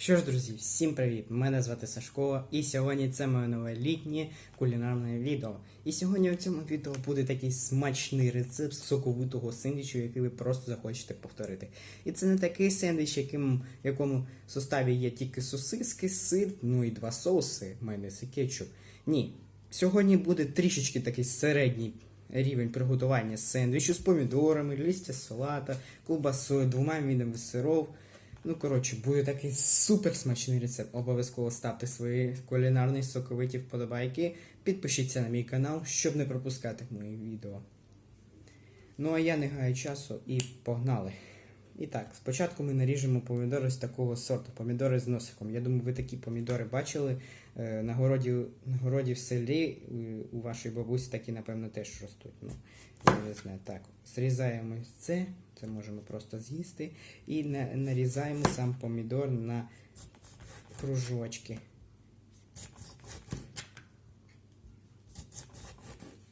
Що ж, друзі, всім привіт! Мене звати Сашко, і сьогодні це моє нове літнє кулінарне відео. І сьогодні у цьому відео буде такий смачний рецепт соковитого сендвічу, який ви просто захочете повторити. І це не такий сендвіч, яким, якому в составі є тільки сосиски, сир, ну і два соуси, майонез і кетчуп. Ні, сьогодні буде трішечки такий середній рівень приготування сендвічу з помідорами, листя салата, ковбасою, двома видами сиров. Ну, коротше, буде такий супер смачний рецепт. Обов'язково ставте свої кулінарні соковиті вподобайки. Підпишіться на мій канал, щоб не пропускати мої відео. Ну а я не гаю часу і погнали. І так, спочатку ми наріжемо помідори з такого сорту, помідори з носиком. Я думаю, ви такі помідори бачили. Е, На городі, на городі в селі у вашої бабусі такі, напевно, теж ростуть. Ну, я не знаю. Так, зрізаємо це, це можемо просто з'їсти. І на- нарізаємо сам помідор на кружочки.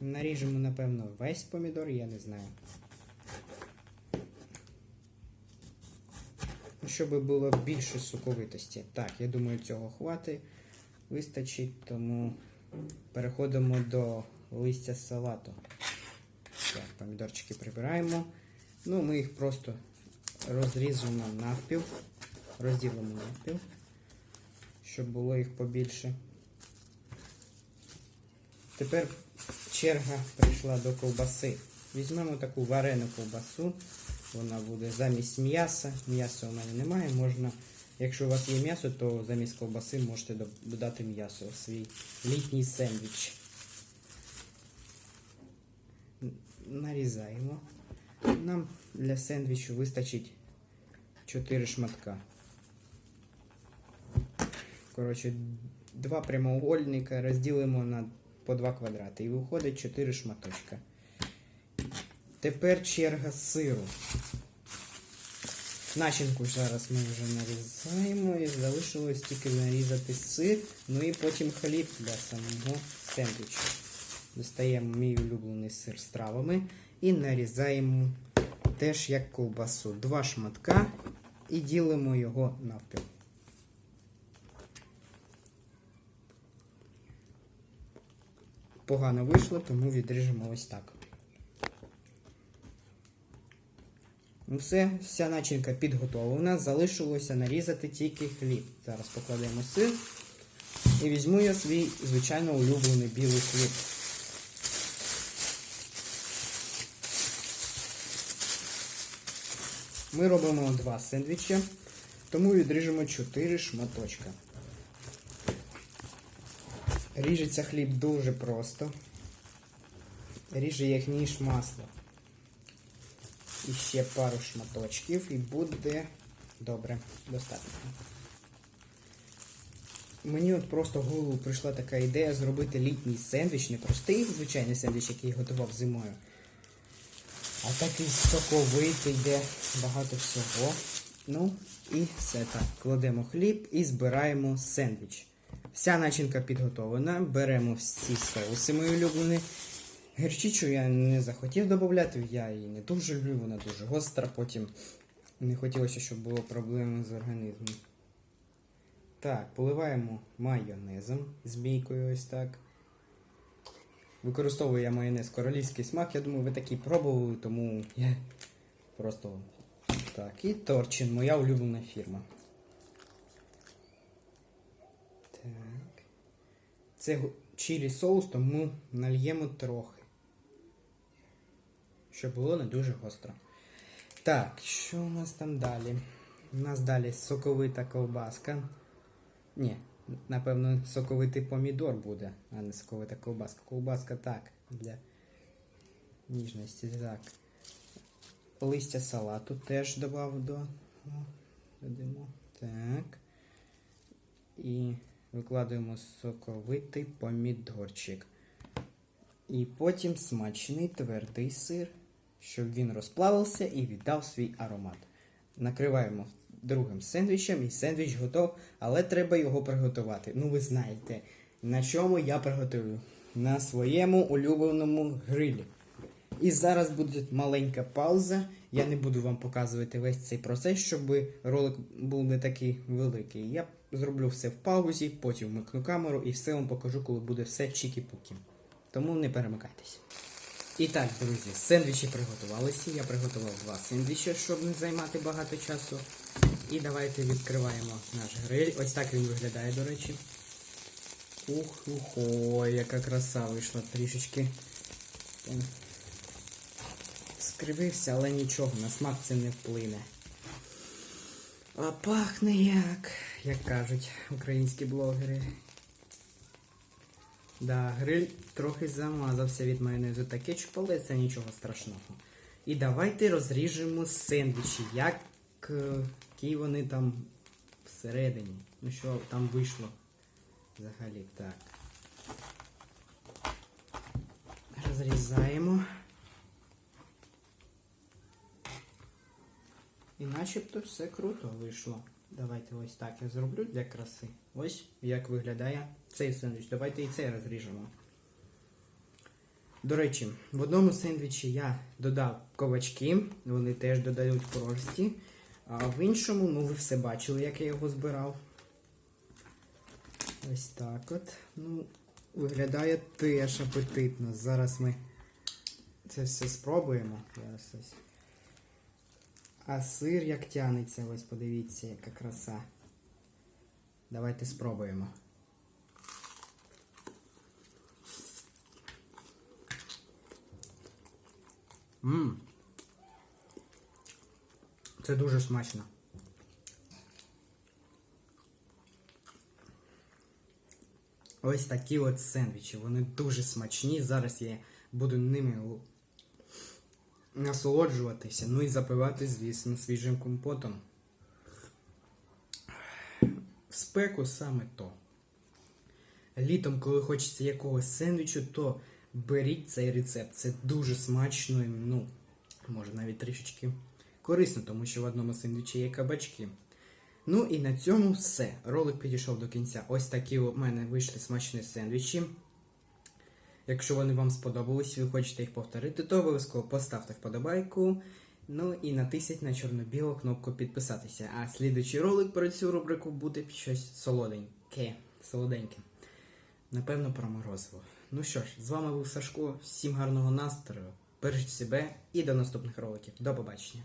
Наріжемо, напевно, весь помідор, я не знаю. Щоб було більше соковитості. Так, я думаю, цього хватить, вистачить, тому переходимо до листя салату. Так, помідорчики прибираємо. Ну, ми їх просто розріжемо навпіл, розділимо навпіл, щоб було їх побільше. Тепер черга прийшла до ковбаси. Візьмемо таку варену ковбасу. Вона буде замість м'яса. М'яса у мене немає. Можна, якщо у вас є м'ясо, то замість ковбаси можете додати м'ясо в свій літній сендвіч. Нарізаємо. Нам для сендвічу вистачить 4 шматка. Коротше, два прямоугольника розділимо на по 2 квадрати. І виходить 4 шматочка. Тепер черга сиру. Начинку зараз ми вже нарізаємо і залишилось тільки нарізати сир, ну і потім хліб для самого сендвічу. Достаємо мій улюблений сир з травами і нарізаємо теж як ковбасу. Два шматка і ділимо його навпіл. Погано вийшло, тому відріжемо ось так. Ну все, вся начинка підготовлена. Залишилося нарізати тільки хліб. Зараз покладемо сир. І візьму я свій звичайно улюблений білий хліб. Ми робимо два сендвічі, тому відріжемо 4 шматочка. Ріжеться хліб дуже просто. Ріже як ніж масло. І ще пару шматочків і буде добре, достатньо. Мені от просто в голову прийшла така ідея зробити літній сендвіч, не простий звичайний сендвіч, який я готував зимою. А такий соковитий, де багато всього. Ну, і все так. Кладемо хліб і збираємо сендвіч. Вся начинка підготовлена. Беремо всі соуси мої улюблені. Гірчичу я не захотів додати, я її не дуже люблю, вона дуже гостра, потім не хотілося, щоб було проблеми з організмом. Так, поливаємо майонезом з бійкою ось так. Використовую я майонез королівський смак, я думаю, ви такий пробували, тому я просто так. І Торчин, моя улюблена фірма. Так. Це чилі соус, тому нальємо трохи. Щоб було не дуже гостро. Так, що у нас там далі? У нас далі соковита ковбаска. Ні, напевно, соковитий помідор буде, а не соковита ковбаска. Ковбаска так, для ніжності. Так. Листя салату теж додав до. Додамо. Так. І викладаємо соковитий помідорчик. І потім смачний твердий сир, щоб він розплавився і віддав свій аромат. Накриваємо другим сендвічем, і сендвіч готов, але треба його приготувати. Ну, ви знаєте, на чому я приготую? На своєму улюбленому грилі. І зараз буде маленька пауза. Я не буду вам показувати весь цей процес, щоб ролик був не такий великий. Я зроблю все в паузі, потім вмикну камеру і все вам покажу, коли буде все чікі-пукі. Тому не перемикайтесь. І так, друзі, сендвічі приготувалися. Я приготував два сендвічі, щоб не займати багато часу. І давайте відкриваємо наш гриль. Ось так він виглядає, до речі. Ух, ух, ой, яка краса вийшла трішечки. Скривився, але нічого, на смак це не вплине. А пахне як, як кажуть українські блогери. Да, гриль трохи замазався від майонезу та кетчупу, це нічого страшного. І давайте розріжемо сендвічі, е, які вони там всередині. Ну що там вийшло взагалі так. Розрізаємо. І начебто все круто вийшло. Давайте ось так я зроблю для краси. Ось як виглядає цей сендвіч. Давайте і цей розріжемо. До речі, в одному сендвічі я додав ковачки, вони теж додають прорості. А в іншому, ну ви все бачили, як я його збирав. Ось так от. Ну, виглядає теж апетитно. Зараз ми це все спробуємо. Зараз ось. А сир як тянеться, ось подивіться, яка краса. Давайте спробуємо. Мм. Це дуже смачно. Ось такі от сендвічі. Вони дуже смачні. Зараз я буду ними насолоджуватися, ну і запивати, звісно, свіжим компотом. Спеку саме то. Літом, коли хочеться якогось сендвічу, то беріть цей рецепт. Це дуже смачно і, ну, може навіть трішечки корисно, тому що в одному сендвічі є кабачки. Ну і на цьому все. Ролик підійшов до кінця. Ось такі у мене вийшли смачні сендвічі. Якщо вони вам сподобались і ви хочете їх повторити, то обов'язково поставте вподобайку. Ну і натисніть на чорно-білу кнопку підписатися. А слідуючий ролик про цю рубрику буде щось солоденьке. Солоденьке. Напевно, про морозиво. Ну що ж, з вами був Сашко. Всім гарного настрою. Бережіть себе і до наступних роликів. До побачення.